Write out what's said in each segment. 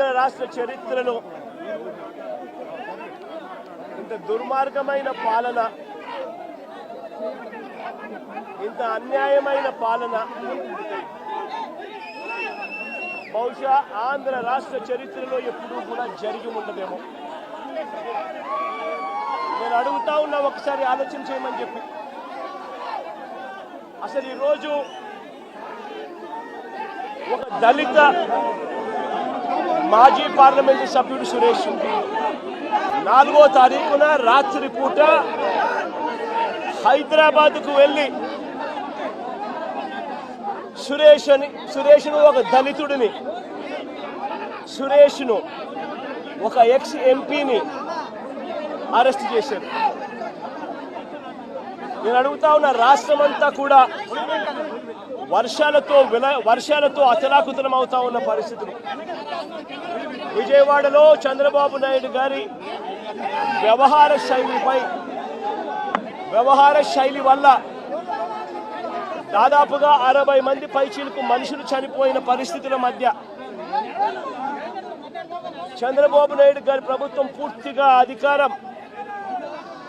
ఆంధ్ర రాష్ట్ర చరిత్రలో ఇంత దుర్మార్గమైన పాలన ఇంత అన్యాయమైన పాలన బహుశా ఆంధ్ర రాష్ట్ర చరిత్రలో ఎప్పుడూ కూడా జరిగి ఉండదేమో. నేను అడుగుతా ఉన్నా ఒకసారి ఆలోచన చేయమని చెప్పి. అసలు ఈరోజు ఒక దళిత మాజీ పార్లమెంటు సభ్యుడు సురేష్ నాలుగో తారీఖున రాత్రి పూట హైదరాబాద్కు వెళ్ళి సురేష్ అని సురేష్ను ఒక దళితుడిని సురేష్ను ఒక ఎక్స్ ఎంపీని అరెస్ట్ చేశారు. నేను అడుగుతా ఉన్న రాష్ట్రం అంతా కూడా వర్షాలతో విల వర్షాలతో అతలాకుతలం అవుతా ఉన్న పరిస్థితులు. విజయవాడలో చంద్రబాబు నాయుడు గారి వ్యవహార శైలిపై వ్యవహార శైలి వల్ల దాదాపుగా అరవై మంది పైచీలకు మనుషులు చనిపోయిన పరిస్థితుల మధ్య చంద్రబాబు నాయుడు గారి ప్రభుత్వం పూర్తిగా అధికారం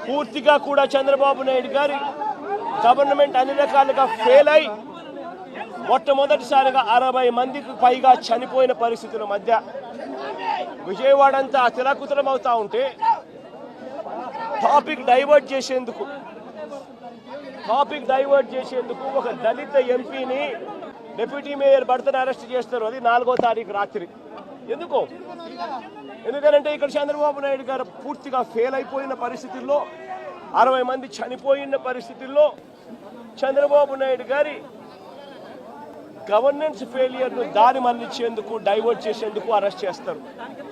పూర్తిగా కూడా చంద్రబాబు నాయుడు గారి గవర్నమెంట్ అన్ని రకాలుగా ఫెయిల్ అయి మొట్టమొదటిసారిగా అరవై మందికి పైగా చనిపోయిన పరిస్థితుల మధ్య విజయవాడ అంతా అతిలకుతలం అవుతా ఉంటే టాపిక్ డైవర్ట్ చేసేందుకు టాపిక్ డైవర్ట్ చేసేందుకు ఒక దళిత ఎంపీని డిప్యూటీ మేయర్ భర్తను అరెస్ట్ చేస్తారు. అది నాలుగో తారీఖు రాత్రి. ఎందుకు? ఎందుకంటే ఇక్కడ చంద్రబాబు నాయుడు గారు పూర్తిగా ఫెయిల్ అయిపోయిన పరిస్థితుల్లో అరవై మంది చనిపోయిన పరిస్థితుల్లో చంద్రబాబు నాయుడు గారి గవర్నెన్స్ ఫెయిలియర్ను దారి మళ్ళించేందుకు డైవర్ట్ చేసేందుకు అరెస్ట్ చేస్తారు.